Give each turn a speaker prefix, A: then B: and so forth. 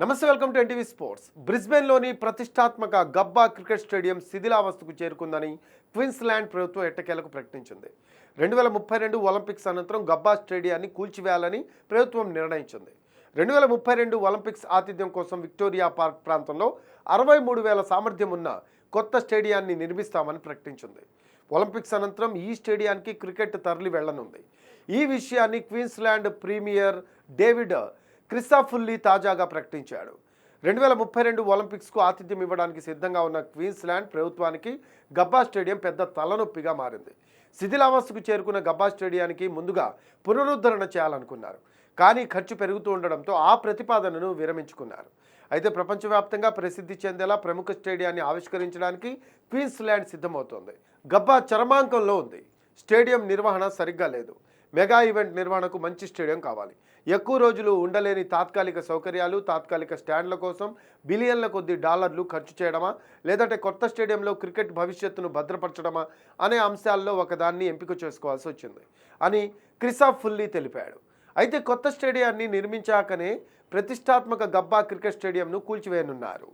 A: నమస్తే welcome to NTV sports. బ్రిస్బెన్లోని ప్రతిష్టాత్మక గబ్బా క్రికెట్ స్టేడియం శిథిలావస్థకు చేరుకుందని క్వీన్స్లాండ్ ప్రభుత్వం ఎట్టకేలకు ప్రకటించింది. రెండు వేల ముప్పై రెండు ఒలింపిక్స్ అనంతరం గబ్బా స్టేడియాన్ని కూల్చివేయాలని ప్రభుత్వం నిర్ణయించింది. రెండు వేల ముప్పై రెండు ఒలింపిక్స్ ఆతిథ్యం కోసం విక్టోరియా పార్క్ ప్రాంతంలో అరవై మూడు వేల సామర్థ్యం ఉన్న కొత్త స్టేడియాన్ని నిర్మిస్తామని ప్రకటించింది. ఒలింపిక్స్ అనంతరం ఈ స్టేడియానికి క్రికెట్ తరలి వెళ్ళనుంది. ఈ విషయాన్ని క్వీన్స్లాండ్ ప్రీమియర్ డేవిడ్ క్రిస్సాఫుల్లీ తాజాగా ప్రకటించాడు. రెండు వేల ముప్పై రెండు ఒలింపిక్స్కు ఆతిథ్యం ఇవ్వడానికి సిద్ధంగా ఉన్న క్వీన్స్లాండ్ ప్రభుత్వానికి గబ్బా స్టేడియం పెద్ద తలనొప్పిగా మారింది. శిథిలావస్థకు చేరుకున్న గబ్బా స్టేడియానికి ముందుగా పునరుద్ధరణ చేయాలనుకున్నారు. కానీ ఖర్చు పెరుగుతూ ఉండడంతో ఆ ప్రతిపాదనను విరమించుకున్నారు. అయితే ప్రపంచవ్యాప్తంగా ప్రసిద్ధి చెందేలా ప్రముఖ స్టేడియాన్ని ఆవిష్కరించడానికి క్వీన్స్లాండ్ సిద్ధమవుతోంది. గబ్బా చరమాంకంలో ఉంది. స్టేడియం నిర్వహణ సరిగ్గా లేదు. మెగా ఈవెంట్ నిర్వహణకు మంచి స్టేడియం కావాలి. ఎక్కువ రోజులు ఉండలేని తాత్కాలిక సౌకర్యాలు తాత్కాలిక స్టాండ్ల కోసం బిలియన్ల కొద్ది డాలర్లు ఖర్చు చేయడమా? లేదంటే కొత్త స్టేడియంలో క్రికెట్ భవిష్యత్తును భద్రపరచడమా? అనే అంశాల్లో ఒకదాన్ని ఎంపిక చేసుకోవాల్సి వచ్చింది అని క్రిసాఫ్ ఫుల్లీ తెలిపాడు. అయితే కొత్త స్టేడియాన్ని నిర్మించాకనే ప్రతిష్టాత్మక గబ్బా క్రికెట్ స్టేడియంను కూల్చివేయనున్నారు.